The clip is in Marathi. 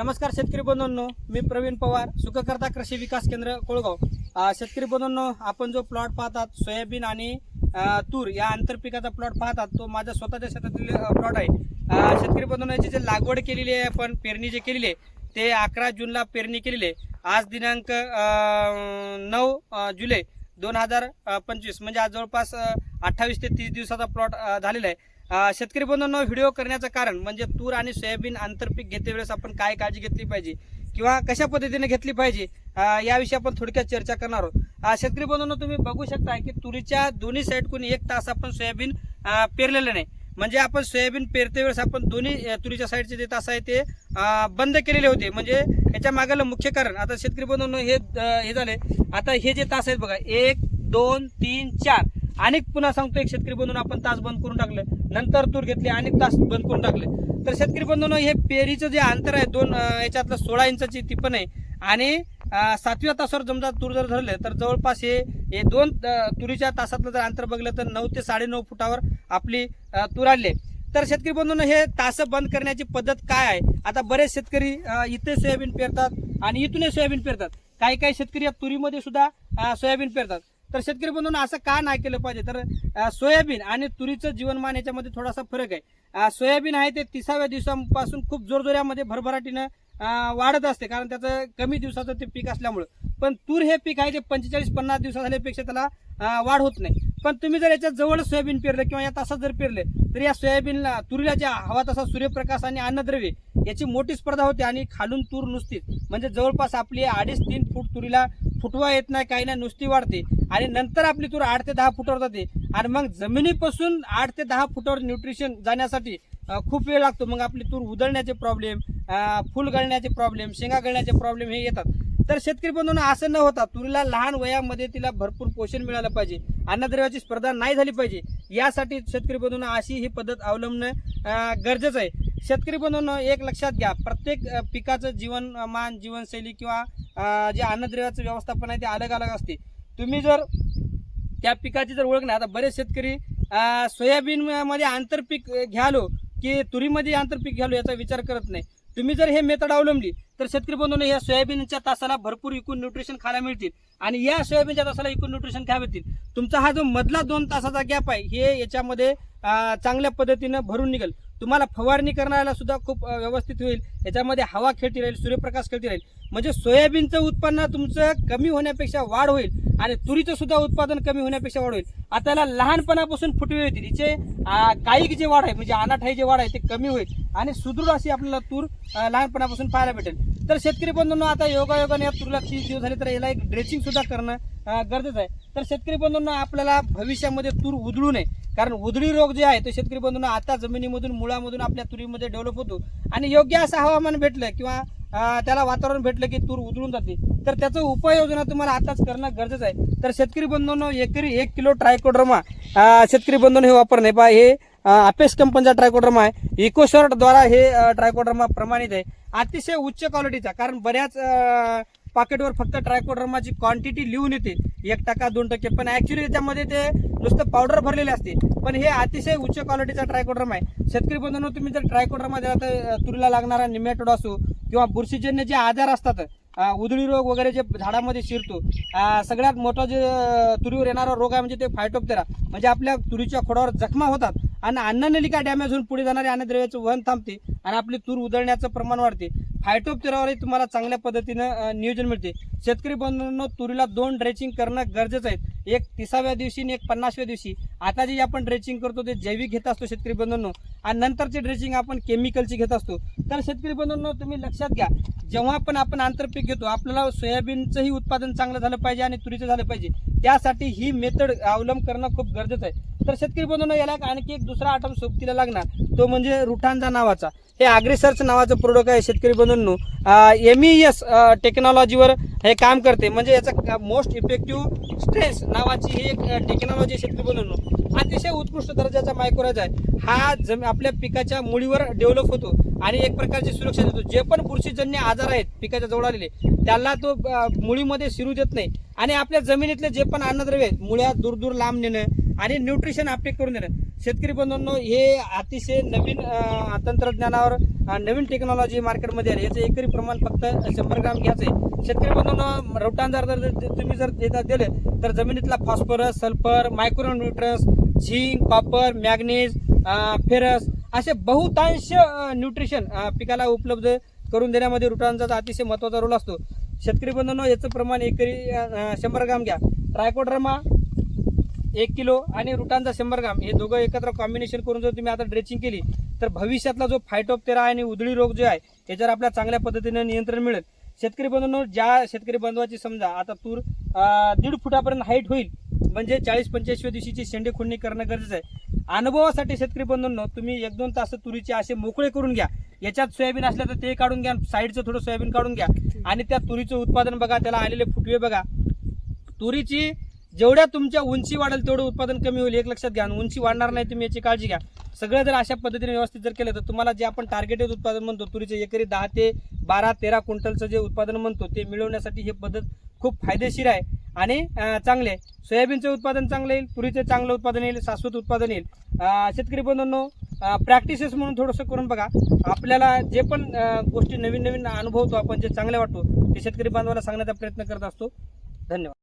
नमस्कार शेतकरी बंधूंनो मी प्रवीण पवार सुखकर्ता कृषी विकास केंद्र कोळगाव. शेतकरी बंधूंनो आपण जो प्लॉट पाहतात सोयाबीन आणि तूर या आंतरपिकाचा प्लॉट पाहतात तो माझ्या स्वतःच्या शेतातील प्लॉट आहे. शेतकरी बंधूंनो याची जे लागवड केलेली आहे आपण पेरणी जे केलेली आहे ते अकरा जूनला पेरणी केलेली आहे. आज दिनांक नऊ जुलै दोन हजार पंचवीस म्हणजे आज जवळपास अठ्ठावीस ते तीस दिवसाचा प्लॉट झालेला आहे. शेतकरी बंधूंना व्हिडिओ करण्याचं कारण म्हणजे तूर आणि सोयाबीन आंतरपीक घेते वेळेस आपण काय काळजी घेतली पाहिजे किंवा कशा पद्धतीने घेतली पाहिजे याविषयी आपण थोडक्यात चर्चा करणार आहोत. शेतकरी बंधूंना तुम्ही बघू शकता की तुरीच्या दोन्ही साईडकून एक तास आपण सोयाबीन पेरलेलं नाही. म्हणजे आपण सोयाबीन पेरते वेळेस आपण दोन्ही तुरीच्या साईडचे जे तास आहे ते बंद केलेले होते. म्हणजे याच्या मागाला मुख्य कारण आता शेतकरी बंधूंनो हे हे झाले. आता हे जे तास आहेत बघा एक दोन तीन चार. अनेक पुन्हा सांगतो एक शेतकरी बंधून आपण तास बंद करून टाकलं नंतर तूर घेतली अनेक तास बंद करून टाकले. तर शेतकरी बंधून हे पेरीचं जे अंतर आहे दोन याच्यातलं सोळा इंचाची ती पण आहे. आणि सातव्या तासावर जमजा तूर जर धरले तर जवळपास हे हे दोन तुरीच्या तासातलं जर अंतर बघलं तर नऊ ते साडेनऊ फुटावर आपली तूर आली तर शेतकरी बंधूंनो हे तास बंद करण्याची पद्धत काय आहे? आता बरेच शेतकरी इथे सोयाबीन पेरतात आणि इथूनही सोयाबीन पेरतात. काही काही शेतकरी या तुरीमध्ये सुद्धा सोयाबीन पेरतात. तर शेतकरी बंधूंनो असं का नाही केलं पाहिजे? तर सोयाबीन आणि तुरीचं जीवनमान याच्यामध्ये थोडासा फरक आहे. सोयाबीन आहे ते तिसाव्या दिवसापासून खूप जोरजोऱ्यामध्ये भरभराटीनं वाढत असते. कारण त्याचं कमी दिवसाचं ते पीक असल्यामुळं. पण तूर हे पीक आहे ते पंचेचाळीस पन्नास दिवसा झाल्यापेक्षा त्याला वाढ होत नाही. पण तुम्ही जर याच्या जवळ सोयाबीन पेरलं किंवा या तासात जर पेरले तर या सोयाबीनला तुरीला ज्या हवा तसा सूर्यप्रकाश आणि अन्नद्रव्य याची मोठी स्पर्धा होते आणि खालून तूर नुसतीच. म्हणजे जवळपास आपली अडीच तीन फूट तुरीला फुटवा येत नाही काही नाही नुसती वाढते. आणि नंतर आपली तूर आठ ते दहा फुटावर जाते. आणि मग जमिनीपासून आठ ते दहा फुटावर न्यूट्रिशन जाण्यासाठी खूप वेळ लागतो. मग आपली तूर उधळण्याचे प्रॉब्लेम फुल गळण्याचे प्रॉब्लेम शेंगा गळण्याचे प्रॉब्लेम हे येतात. तर शेतकरी बंधूंना असं न होता तुरीला लहान वयामध्ये तिला भरपूर पोषण मिळालं पाहिजे. अन्नद्रव्याची स्पर्धा नाही झाली पाहिजे. यासाठी शेतकरी बंधूंना अशी ही पद्धत अवलंबणं गरजेचं आहे. शेतकरी बंधूंनो एक लक्षात घ्या. प्रत्येक पिकाचं जीवनमान जीवनशैली किंवा जे अन्नद्रव्याचं व्यवस्थापन आहे ते अलग अलग असते. तुम्ही जर त्या पिकाची जर ओळख नाही आता बरेच शेतकरी सोयाबीनमध्ये आंतरपीक घ्यालो की तुरीमध्ये आंतरपीक घ्यालो याचा विचार करत नाही. तुम्ही जर हे मेथड अवलंबली तर शेतकरी बंधूंनो या सोयाबीनच्या तासाला भरपूर इकून न्यूट्रिशन खायला मिळतील आणि या सोयाबीनच्या तासाला इकून न्यूट्रिशन खायला मिळतील तुमचा हा जो मधला दोन तासाचा गॅप आहे हे याच्यामध्ये चांगल्या पद्धतीनं भरून निघेल. तुम्हाला फवारणी करण्याला सुद्धा खूप व्यवस्थित होईल. याच्यामध्ये हवा खेळती राहील सूर्यप्रकाश खेळती राहील. म्हणजे सोयाबीनचं उत्पन्न तुमचं कमी होण्यापेक्षा वाढ होईल आणि तुरीचं सुद्धा उत्पादन कमी होण्यापेक्षा वाढ होईल. आता याला लहानपणापासून फुटवे येतील हिचे काईक जे वाढ आहे म्हणजे अनाठाई जे वाढ आहे ते कमी होईल आणि सुदृढ अशी आपल्याला तूर लहानपणापासून पाहायला भेटेल. तर शेतकरी बंधूंनो आता योगायोगाने या तुरीला तीस दिवस झाले तर याला एक ड्रेसिंग सुद्धा करणं गरजेचं आहे. तर शेतकरी बंधूंना आपल्याला भविष्यामध्ये तूर उधळू नये. कारण उधळी रोग जे आहे तो शेतकरी बंधूंना आता जमिनीमधून मुळामधून आपल्या तुरीमध्ये डेव्हलप होतो. आणि योग्य असं हवामान भेटलं किंवा त्याला वातावरण भेटलं की तूर उधळून जाते तर त्याचं उपाययोजना तुम्हाला आताच करणं गरजेचं आहे. तर शेतकरी बंधूंनो एकरी एक किलो ट्रायकोड्रमा शेतकरी बंधून हे वापरणे. पहा हे अपेस कंपनीचा ट्रायकोड्रमा आहे. इकोशॉर्ट द्वारा हे ट्रायकोड्रमा प्रमाणित आहे. अतिशय उच्च क्वालिटीचा कारण बऱ्याच पाकेटवर फक्त ट्रायकोड्रमाची क्वांटिटी लिहून येते. एक टक्का दोन टक्के. पण ऍक्च्युली त्याच्यामध्ये ते नुसतं पावडर भरलेले असते. पण हे अतिशय उच्च क्वालिटीचा ट्रायकोड्रम आहे. शेतकरी बंधूंनो तुम्ही जर ट्रायकोड्रमा आता तर तुरीला लागणारा निमॅटोड असो किंवा बुरशीजन्य जे आजार असतात उधळी रोग वगैरे जे झाडामध्ये शिरतो सगळ्यात मोठा जे तुरीवर येणारा रोग आहे म्हणजे ते फायटोपतेरा म्हणजे आपल्या तुरीच्या खोडावर जखमा होतात आणि अन्ननलिका डॅमेज होऊन पुढे जाणारे अन्नद्रव्याचं वहन थांबते आणि आपली तूर उधळण्याचं प्रमाण वाढते. फायटोप्टेरावरही तुम्हाला चांगल्या पद्धतीनं नियोजन मिळते. शेतकरी बंधूंनो तुरीला दोन ड्रेचिंग करणं गरजेचं आहे. एक तिसाव्या दिवशी आणि एक पन्नासव्या दिवशी. आता जे आपण ड्रेचिंग करतो ते जैविक घेत असतो शेतकरी बंधूंनो. आणि नंतरचे ड्रेसिंग आपण केमिकलची घेत असतो. तर शेतकरी बंधूंनो तुम्ही लक्षात घ्या जेव्हा पण आपण आंतरपीक घेतो आपल्याला सोयाबीनचंही उत्पादन चांगलं झालं पाहिजे आणि तुरीचं झालं पाहिजे. त्यासाठी ही मेथड अवलंब करणं खूप गरजेचं आहे. तर शेतकरी बंधूंनो याला आणखी एक दुसरा आयटम सोबतीला लागणार. तो म्हणजे रुटांजा नावाचा. हे अग्रिसर्च नावाचं प्रोडक्ट आहे शेतकरी बंधूंनो. एम ई एस टेक्नॉलॉजीवर हे काम करते. म्हणजे याचा मोस्ट इफेक्टिव्ह स्ट्रेस नावाची ही एक टेक्नॉलॉजी शेतकरी बंधूंनो. अतिशय उत्कृष्ट दर्जाचा मायक्रोज आहे. हा जम आपल्या पिकाच्या मुळीवर डेव्हलप होतो आणि एक प्रकारची सुरक्षा देतो. जे पण बुरशीजन्य आजार आहेत पिकाच्या जवळ आलेले त्याला तो मुळीमध्ये शिरू देत नाही. आणि आपल्या जमिनीतले जे पण अन्नद्रव्य आहेत, मुळ्या दूर दूर लांब नेणं आणि न्यूट्रिशन अपटेक करून देणं. शेतकरी बंधूंनो हे अतिशय नवीन तंत्रज्ञानावर नवीन टेक्नॉलॉजी मार्केटमध्ये आली. याचं एकरी प्रमाण फक्त शंभर ग्राम घ्यायचं आहे. शेतकरी बंधूंनो रोटान जर तुम्ही जर देता दिलं तर जमिनीतला phosphorus sulphur micro nutrients zinc copper manganese ferrous असे बहुतांश न्यूट्रिशन पिकाला उपलब्ध करून देण्यामध्ये रुटांचा अतिशय महत्त्वाचा रोल असतो. शेतकरी बंधूंनो याचं प्रमाण एकरी शंभर ग्राम घ्या. ट्रायकोड्रमा एक किलो आणि रुटांचा शंभर ग्राम हे दोघं एकत्र कॉम्बिनेशन करून जर तुम्ही आता ड्रेचिंग केली तर भविष्यातला जो फायटोप्टेरा आणि उधळी रोग जो आहे त्याच्यावर आपल्या चांगल्या पद्धतीने नियंत्रण मिळेल. शेतकरी बंधूंनो ज्या शेतकरी बंधवाची समजा आता तूर दीड फुटापर्यंत हाईट होईल म्हणजे चाळीस पंच्याऐंशी दिवशीची शेंडे खुडणी करणं गरजेचं आहे. अनुभवासाठी शेतकरी बंधूंनो तुम्ही एक दोन तास तुरीचे असे मोकळे करून घ्या. याच्यात सोयाबीन असलं तर ते काढून घ्या साईडचं थोडं सोयाबीन काढून घ्या. आणि त्या तुरीचं उत्पादन बघा त्याला आलेले फुटवे बघा. तुरीची जेवढ्या तुमच्या उंची वाढेल तेवढं उत्पादन कमी होईल एक लक्षात घ्या. उंची वाढणार नाही तुम्ही याची काळजी घ्या. सगळं जर अशा पद्धतीने व्यवस्थित जर केलं तर तुम्हाला जे आपण टार्गेटेड उत्पादन म्हणतो तुरीचे एकरी दहा ते बारा तेरा क्विंटलचं जे उत्पादन म्हणतो ते मिळवण्यासाठी ही पद्धत खूप फायदेशीर आहे. आणि चांगले. सोयाबीनचं उत्पादन चांगलं येईल तुरीचं चांगलं उत्पादन येईल शाश्वत उत्पादन येईल. शेतकरी बंधूंनो प्रॅक्टिसेस म्हणून थोडंसं करून बघा. आपल्याला जे पण गोष्टी नवीन नवीन अनुभवतो आपण जे चांगले वाटतो ते शेतकरी बांधवाला सांगण्याचा प्रयत्न करत असतो. धन्यवाद.